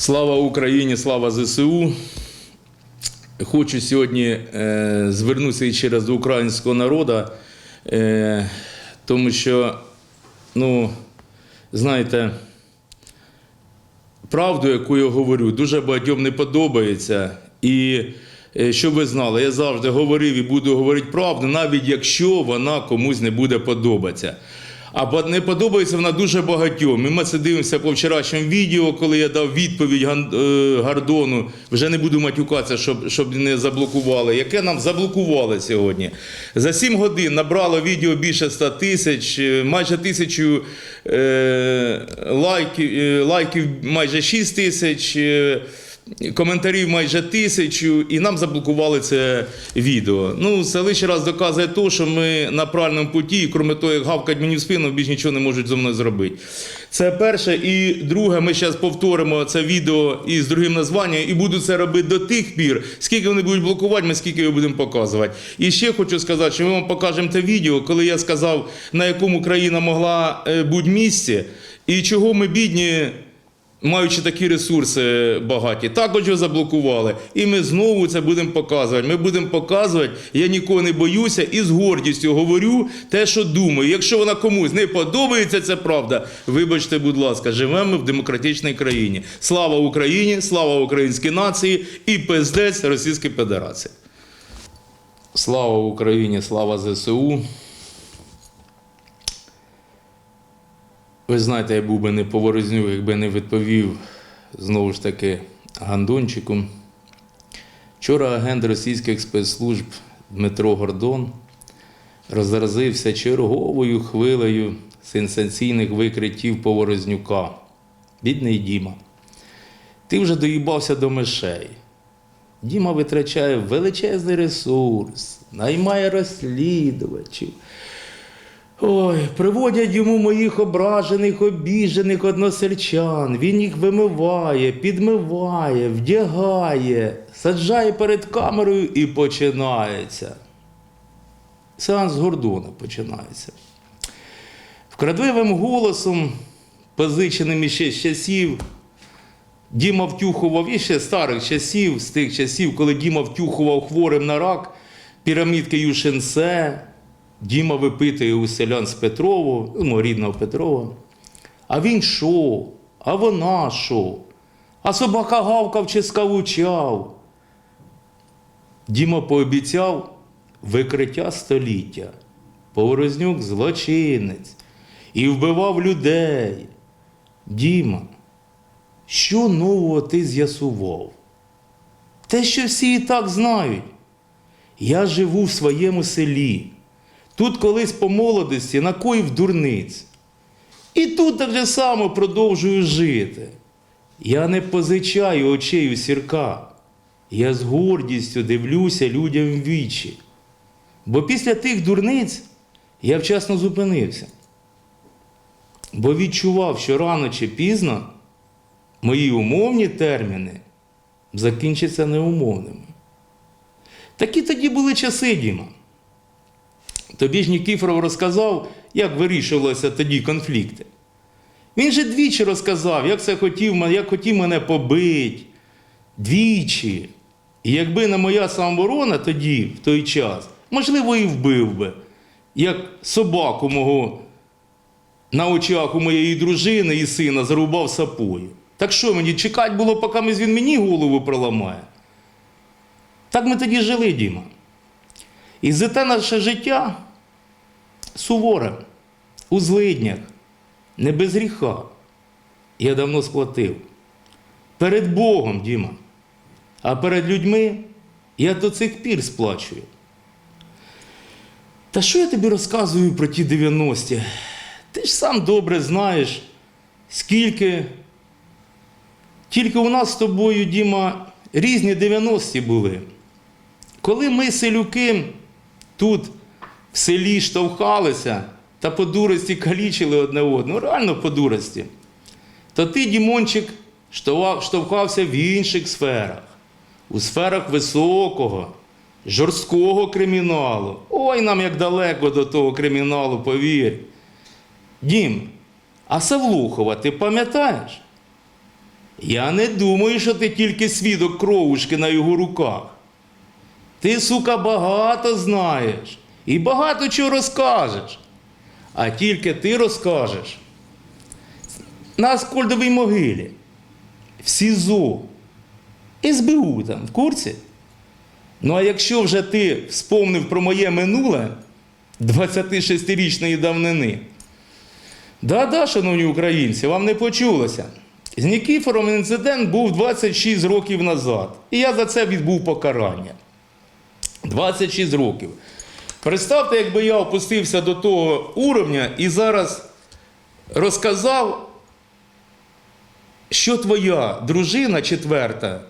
Слава Україні, слава ЗСУ. Хочу сьогодні е, звернутися ще раз до українського народу, е, тому що, ну, знаєте, правду, яку я говорю, дуже багатьом не подобається. І е, щоб ви знали, я завжди говорив і буду говорити правду, навіть якщо вона комусь не буде подобатися. А не подобається вона дуже багатьом. І ми це дивимося по вчорашньому відео, коли я дав відповідь е, Гордону. Вже не буду матюкатися, щоб, щоб не заблокували. Яке нам заблокували сьогодні. За 7 годин набрало відео більше 100 тисяч, е, майже тисячу е, лайків, е, лайків майже 6 тисяч. е, Коментарів майже тисячу, і нам заблокували це відео. Ну, це лише раз доказує те, що ми на правильному путі, і крім того, як гавкать мені в спину, більш нічого не можуть зі мною зробити. Це перше. І друге, ми зараз повторимо це відео із другим названням, і буду це робити до тих пір, скільки вони будуть блокувати, ми скільки його будемо показувати. І ще хочу сказати, що ми вам покажемо те відео, коли я сказав, на якому країна могла е, бути місці, і чого ми бідні маючи такі ресурси багаті, також його заблокували. І ми знову це будемо показувати. Ми будемо показувати, я нікого не боюся і з гордістю говорю те, що думаю. Якщо вона комусь не подобається, це правда. Вибачте, будь ласка, живемо ми в демократичній країні. Слава Україні, слава українській нації і пиздець Російської Федерації. Слава Україні, слава ЗСУ. Ви знаєте, я був би не поворозню, якби не відповів знову ж таки Гандончику. Вчора агент російських спецслужб Дмитро Гордон розразився черговою хвилею сенсаційних викриттів Поворознюка. Бідний Діма. Ти вже доїбався до мишей. Діма витрачає величезний ресурс, наймає розслідувачів. Ой, приводять йому моїх ображених, обіжених односельчан. Він їх вимиває, підмиває, вдягає, саджає перед камерою і починається. Сеанс Гордона починається. Вкрадливим голосом, позиченим іще з часів, Діма втюхував і ще старих часів, з тих часів, коли Діма втюхував хворим на рак, пірамідки Юшенсе, Діма випитує у селян з Петрова, ну, рідного Петрова. А він що? А вона що? А собака гавкав чи скавучав. Діма пообіцяв викриття століття. Поворознюк злочинець і вбивав людей. Діма, що нового ти з'ясував? Те, що всі і так знають. Я живу в своєму селі. Тут колись по молодості накоїв дурниць. І тут так же само продовжую жити. Я не позичаю очей у сірка. Я з гордістю дивлюся людям в вічі. Бо після тих дурниць я вчасно зупинився. Бо відчував, що рано чи пізно мої умовні терміни закінчаться неумовними. Такі тоді були часи, Діма. Тобі ж Нікіфоров розказав, як вирішувалися тоді конфлікти. Він же двічі розказав, як це хотів, як хотів мене побити. Двічі. І якби не моя самооборона тоді, в той час, можливо, і вбив би, як собаку мого на очах у моєї дружини і сина зарубав сапою. Так що мені чекати було, поки він мені голову проламає? Так ми тоді жили, Діма. І за те наше життя суворе, у злиднях, не без гріха. Я давно сплатив. Перед Богом, Діма. А перед людьми я до цих пір сплачую. Та що я тобі розказую про ті 90-ті? Ти ж сам добре знаєш, скільки. Тільки у нас з тобою, Діма, різні 90-ті були. Коли ми, селюки, тут в селі штовхалися та по дурості калічили одне одного, реально по дурості, то ти, Дімончик, штовхався в інших сферах, у сферах високого, жорсткого криміналу. Ой, нам як далеко до того криміналу, повір. Дім, а Савлухова, ти пам'ятаєш? Я не думаю, що ти тільки свідок кровушки на його руках. Ти, сука, багато знаєш і багато чого розкажеш. А тільки ти розкажеш на Аскольдовій могилі, в СІЗО, СБУ там, в курсі? Ну а якщо вже ти вспомнив про моє минуле 26-річної давнини, да-да, шановні українці, вам не почулося. З Нікіфором інцидент був 26 років назад. І я за це відбув покарання. 26 років. Представте, якби я опустився до того уровня і зараз розказав, що твоя дружина четверта,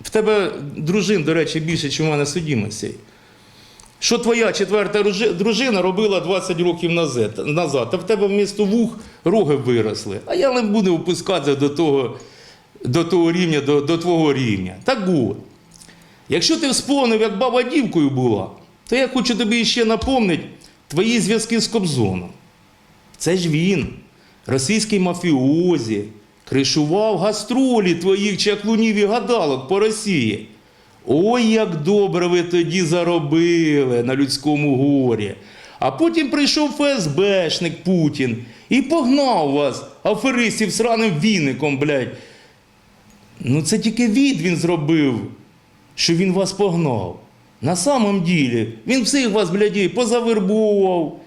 в тебе дружин, до речі, більше, ніж у мене судімостей. Що твоя четверта дружина робила 20 років назад, а в тебе вмісто вух роги виросли. А я не буду опускатися до того, до того рівня, до, до твого рівня. Так от. Якщо ти вспомнив, як баба дівкою була, то я хочу тобі ще напомнити твої зв'язки з Кобзоном. Це ж він, російський мафіозі, кришував гастролі твоїх чаклунів і гадалок по Росії. Ой, як добре ви тоді заробили на людському горі. А потім прийшов ФСБшник Путін і погнав вас, аферистів сраним віником, блядь. Ну це тільки від він зробив, що він вас погнав. На самом ділі він всіх вас, бляді, позавербував.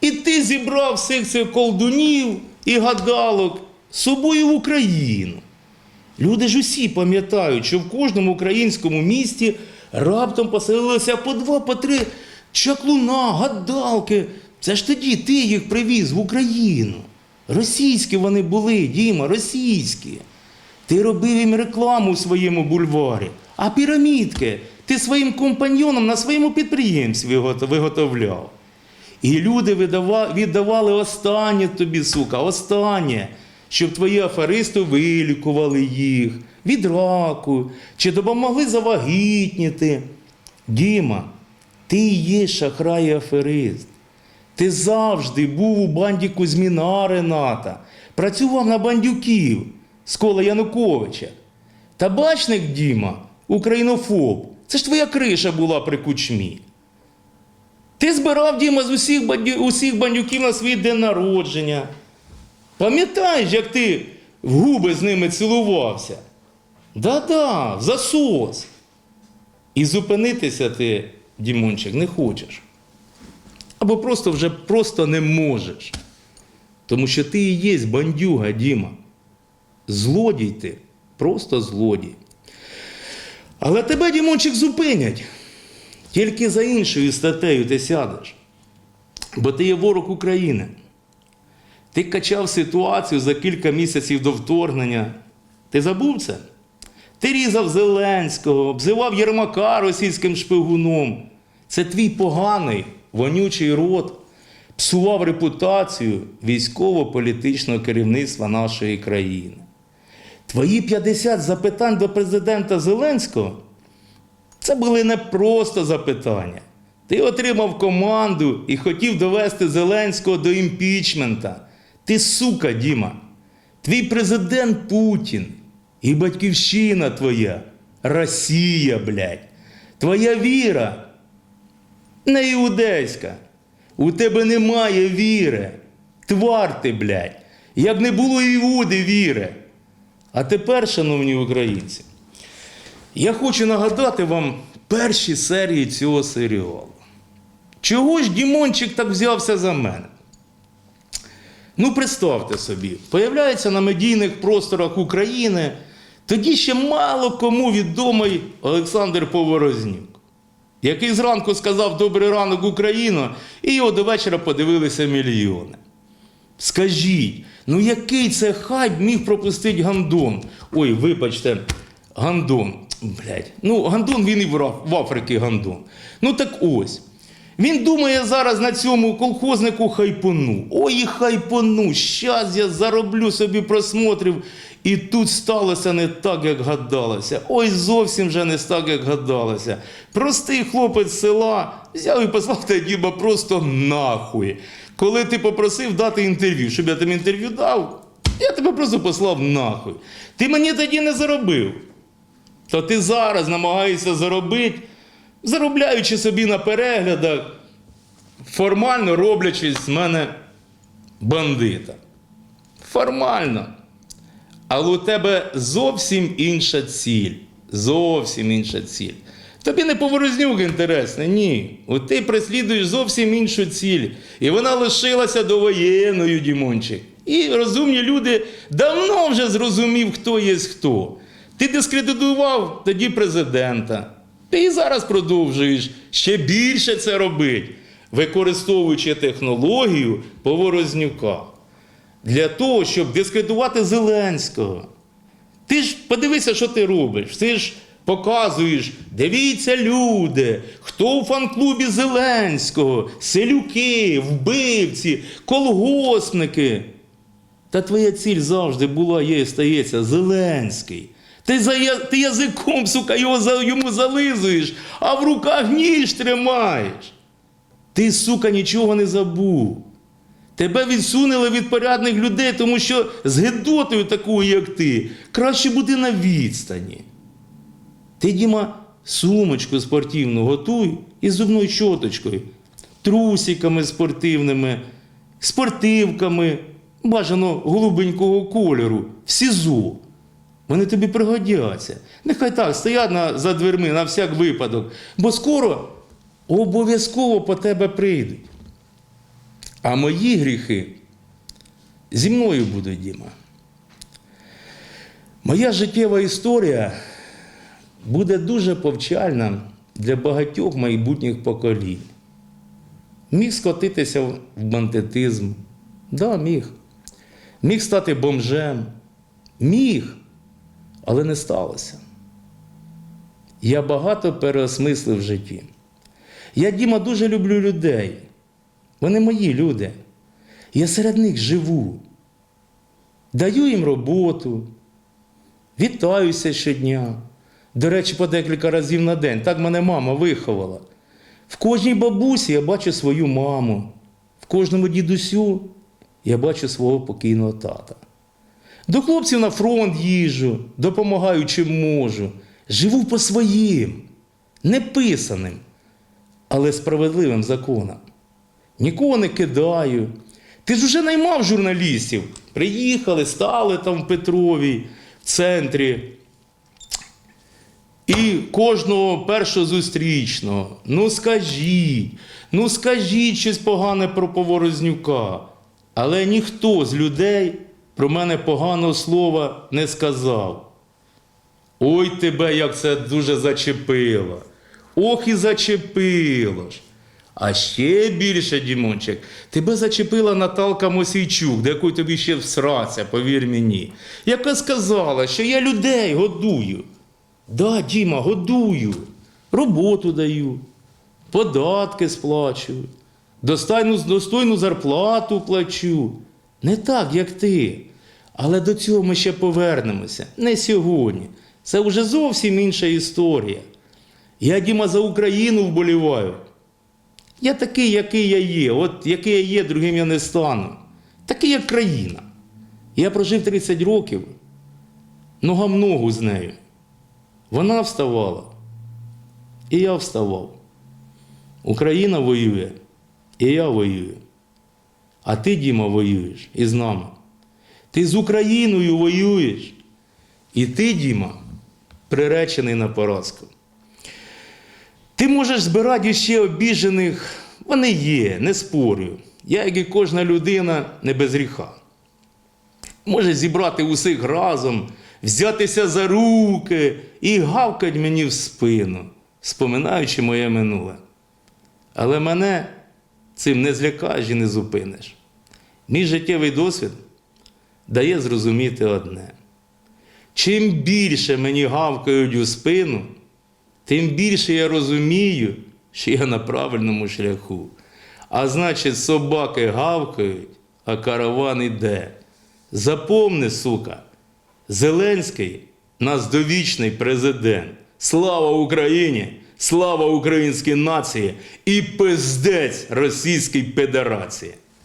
І ти зібрав всіх цих колдунів і гадалок з собою в Україну. Люди ж усі пам'ятають, що в кожному українському місті раптом поселилося по два, по три чаклуна, гадалки. Це ж тоді ти їх привіз в Україну. Російські вони були, Діма, російські. Ти робив їм рекламу у своєму бульварі, а пірамідки ти своїм компаньйонам на своєму підприємстві виготовляв. І люди віддавали останнє тобі, сука, останнє, щоб твої аферисти вилікували їх від раку, чи допомогли завагітніти. Діма, ти є шахрай і аферист. Ти завжди був у банді Кузьміна Рената, працював на бандюків з кола Януковича. Табачник Діма, українофоб, це ж твоя криша була при кучмі. Ти збирав Діма з усіх, усіх бандюків на свій день народження. Пам'ятаєш, як ти в губи з ними цілувався? Да-да, в засос. І зупинитися ти, Дімончик, не хочеш. Або просто вже просто не можеш. Тому що ти і є бандюга, Діма. Злодій ти, просто злодій. Але тебе, Дімончик, зупинять. Тільки за іншою статтею ти сядеш. Бо ти є ворог України. Ти качав ситуацію за кілька місяців до вторгнення. Ти забув це? Ти різав Зеленського, обзивав Єрмака російським шпигуном. Це твій поганий, вонючий рот псував репутацію військово-політичного керівництва нашої країни. Твої 50 запитань до президента Зеленського це були не просто запитання. Ти отримав команду і хотів довести Зеленського до імпічмента. Ти сука, Діма. Твій президент Путін і батьківщина твоя Росія, блядь. Твоя віра не іудейська. У тебе немає віри. Твар ти, блядь. Як не було Іуди віри. А тепер, шановні українці, я хочу нагадати вам перші серії цього серіалу. Чого ж Дімончик так взявся за мене? Ну, представте собі, появляється на медійних просторах України тоді ще мало кому відомий Олександр Поворознюк, який зранку сказав Добрий ранок Україно, і його до вечора подивилися мільйони. Скажіть, ну який це хай міг пропустити Гандон? Ой, вибачте, Гандон. Блять. Ну, Гандон він і в Африці Гандон. Ну так ось. Він думає зараз на цьому колхознику хайпону. Ой, хайпону. Щас я зароблю собі просмотрів. І тут сталося не так, як гадалося. Ой, зовсім вже не так, як гадалося. Простий хлопець села взяв і послав тебе діба просто нахуй. Коли ти попросив дати інтерв'ю, щоб я тобі інтерв'ю дав, Я тебе просто послав нахуй. Ти мені тоді не заробив. То ти зараз намагаєшся заробити, заробляючи собі на переглядах, формально роблячись з мене бандита. Формально. Але у тебе зовсім інша ціль. Зовсім інша ціль. Тобі не поворознюк інтересний, ні. От ти преслідуєш зовсім іншу ціль. І вона лишилася довоєнною, Дімончик. І розумні люди давно вже зрозумів, хто є хто. Ти дискредитував тоді президента. Ти і зараз продовжуєш ще більше це робити, використовуючи технологію поворознюка для того, щоб дискредитувати Зеленського. Ти ж подивися, що ти робиш. Ти ж показуєш, дивіться, люди, хто у фан-клубі Зеленського, селюки, вбивці, колгоспники. Та твоя ціль завжди була, є і стається Зеленський. Ти, за, ти язиком, сука, його, йому зализуєш, а в руках ніж тримаєш. Ти, сука, нічого не забув. Тебе відсунули від порядних людей, тому що з гидотою такою, як ти, краще бути на відстані. Ти, Діма, сумочку спортивну готуй із зубною щоточкою, трусиками спортивними, спортивками, бажано голубенького кольору, в СІЗО. Вони тобі пригодяться. Нехай так стоять на, за дверми на всяк випадок, бо скоро обов'язково по тебе прийдуть. А мої гріхи зі мною будуть, Діма. Моя життєва історія буде дуже повчальна для багатьох майбутніх поколінь. Міг скотитися в бандитизм. Да, міг. Міг стати бомжем. Міг, але не сталося. Я багато переосмислив в житті. Я, Діма, дуже люблю людей. Вони мої люди. Я серед них живу. Даю їм роботу, вітаюся щодня. До речі, по декілька разів на день. Так мене мама виховала. В кожній бабусі я бачу свою маму, в кожному дідусю я бачу свого покійного тата. До хлопців на фронт їжджу, допомагаю чим можу. Живу по своїм, неписаним, але справедливим законам. Нікого не кидаю. Ти ж уже наймав журналістів. Приїхали, стали там в Петрові, в центрі. І кожного першого зустрічного. Ну скажіть, ну скажіть щось погане про Поворознюка. Але ніхто з людей про мене поганого слова не сказав. Ой тебе, як це дуже зачепило. Ох і зачепило ж. А ще більше, Дімончик, тебе зачепила Наталка Мосійчук, до якої тобі ще всраться, повір мені, яка сказала, що я людей годую. Да, Діма, годую, роботу даю, податки сплачую, достойну, достойну зарплату плачу. Не так, як ти. Але до цього ми ще повернемося. Не сьогодні. Це вже зовсім інша історія. Я, Діма, за Україну вболіваю. Я такий, який я є. От який я є, другим я не стану. Такий, як країна. Я прожив 30 років, нога в ногу з нею. Вона вставала, і я вставав. Україна воює, і я воюю. А ти, Діма, воюєш із нами. Ти з Україною воюєш. І ти, Діма, приречений на поразку. Ти можеш збирати ще обіжених, вони є, не спорю. Я, як і кожна людина, не без гріха. Може зібрати усіх разом, взятися за руки і гавкать мені в спину, споминаючи моє минуле. Але мене цим не злякаєш і не зупиниш. Мій життєвий досвід дає зрозуміти одне: чим більше мені гавкають у спину, тим більше я розумію, що я на правильному шляху. А значить, собаки гавкають, а караван іде. Запомни, сука, Зеленський нас довічний президент. Слава Україні! Слава українській нації і пиздець Російській Федерації!